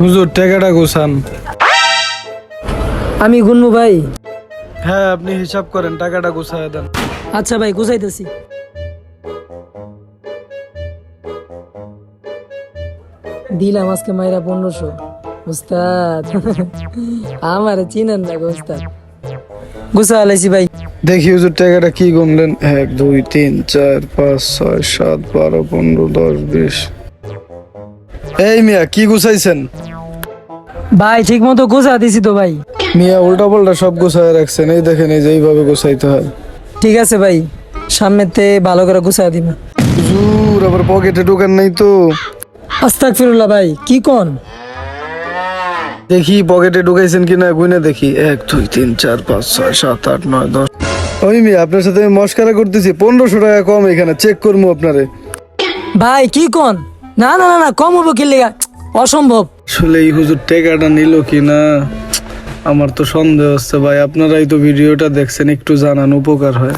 হুজুর টাকাটা গুছান। আমি গুনবো ভাই। হ্যাঁ আপনি হিসাব করেন টাকাটা গুছায় দেন। আচ্ছা ভাই গুছাইতেছি। দিলাম আজকে মাইরা পনেরোশো। উস্তাদ। আমার চিনেন না গো উস্তাদ। গুছা আলাইছি ভাই। দেখি হুজুর টাকাটা কি গুনলেন? এক দুই তিন চার পাঁচ ছয় সাত বারো পনেরো দশ বিশ। এই মিয়া কি গুছাইছেন? ভাই ঠিক মতো গুছা দিছি তো ভাই। মিয়া উল্টা পাল্টা সব গুছায় রাখছেন। এই দেখেন এই যে এইভাবে গুছাইতে হয়। ঠিক আছে ভাই সামনেতে ভালো করে গুছা দিব হুজুর আবার পকেটে ঢোকান নাই তো। আস্তাক ফিরুল্লাহ ভাই কি কোন? দেখি পকেটে ঢুকাইছেন কিনা গুনে দেখি। এক দুই তিন চার পাঁচ ছয় সাত আট নয় দশ। ওই মিয়া আপনার সাথে আমি মস্কারা করতেছি। পনেরোশো টাকা কম এখানে চেক করব আপনারে। ভাই কি কোন? না না না না, কম হব কি লেগা? অসম্ভব। আসলে এই হুজুর টেকাটা নিল কি না আমার তো সন্দেহ হচ্ছে ভাই, আপনারাই তো ভিডিওটা দেখছেন, একটু জানান, উপকার হয়।